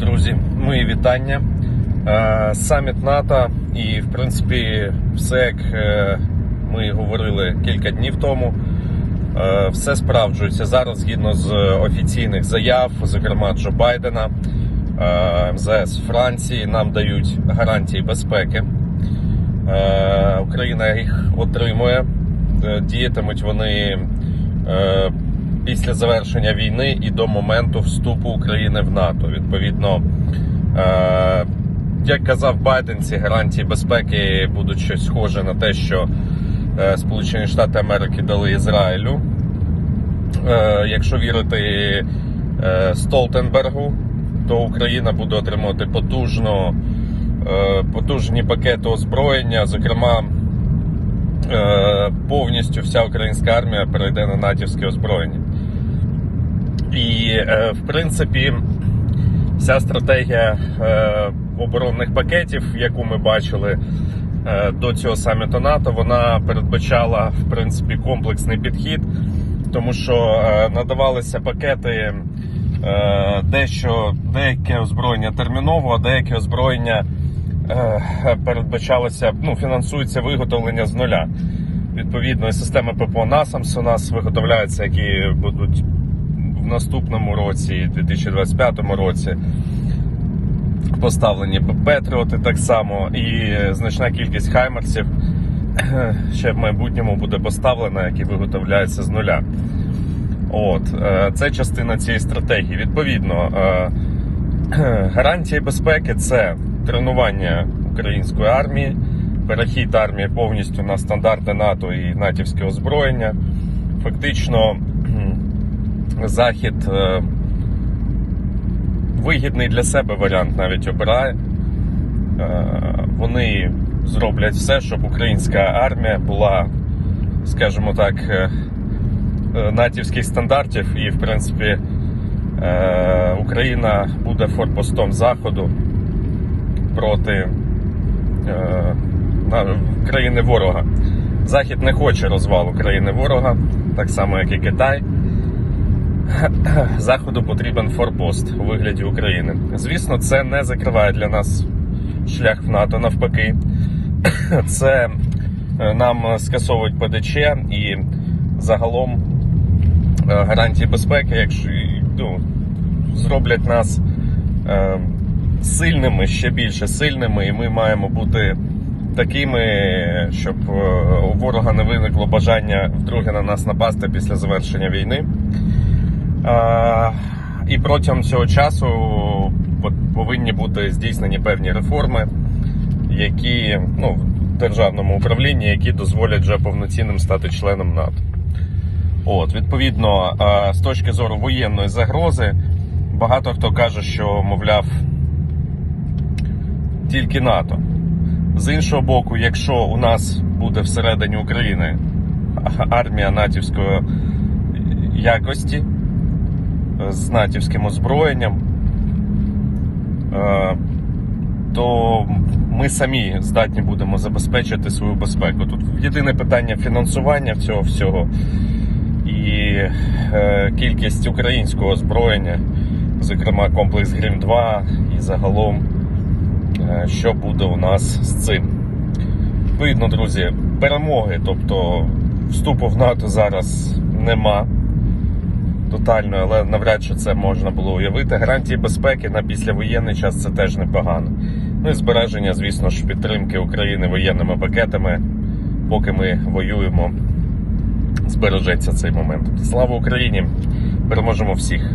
Друзі, мої вітання. Е, Саміт НАТО і, в принципі, все як е, ми говорили кілька днів тому. е, Все справджується зараз згідно з офіційних заяв, зокрема Джо Байдена, МЗС Франції нам дають гарантії безпеки. Україна їх отримує. Діятимуть вони після завершення війни і до моменту вступу України в НАТО. Відповідно, е, як казав Байден, ці гарантії безпеки будуть щось схоже на те, що е, Сполучені Штати Америки дали Ізраїлю. Е, Якщо вірити Столтенбергу, то Україна буде отримувати потужно, потужні пакети озброєння. Зокрема, повністю вся українська армія перейде на натівське озброєння. І, е, в принципі, вся стратегія е, оборонних пакетів, яку ми бачили е, до цього саміту НАТО, вона передбачала в принципі комплексний підхід, тому що надавалися пакети. Дещо деяке озброєння терміново, а деяке озброєння передбачалося, ну, фінансується виготовлення з нуля. Відповідно, системи ППО НАСАМС у нас виготовляються, які будуть наступному році, 2025 році. Поставлені Петріоти так само, і значна кількість хаймерсів ще в майбутньому буде поставлена, які виготовляються з нуля. От, е, це частина цієї стратегії. Відповідно, е, гарантії безпеки це тренування української армії, перехід армії повністю на стандарти НАТО і натівське озброєння. Фактично, захід е, вигідний для себе варіант навіть обирає. Е, Вони зроблять все, щоб українська армія була, скажімо так, е, натівських стандартів, і, в принципі, Україна буде форпостом Заходу проти країни ворога. Захід не хоче розвалу країни ворога, так само як і Китай. Заходу потрібен форпост у вигляді України. Звісно, це не закриває для нас шлях в НАТО навпаки. Це е, нам скасовують ПДЧ і загалом е, гарантії безпеки, якщо ну, зроблять нас е, сильними, ще більше сильними, і ми маємо бути такими, щоб у ворога не виникло бажання вдруге на нас напасти після завершення війни. Е, І протягом цього часу повинні бути здійснені певні реформи, які ну, в державному управлінні, які дозволять вже повноцінним стати членом НАТО. От, відповідно, е, з точки зору воєнної загрози, багато хто каже, що, мовляв, тільки НАТО. З іншого боку, якщо у нас буде всередині України армія натівської якості з натівським озброєнням, е, то ми самі здатні будемо забезпечити свою безпеку. Тут єдине питання фінансування цього всього і е, кількість українського озброєння, зокрема комплекс Грім 2 і загалом, е, що буде у нас з цим. Відповідно, друзі, перемоги, тобто вступу в НАТО зараз нема тотально, але навряд чи це можна було уявити. Гарантії безпеки на післявоєнний час це теж непогано. Ну і збереження, звісно ж, підтримки України воєнними пакетами, поки ми воюємо, збережеться цей момент. Слава Україні! Переможемо всіх!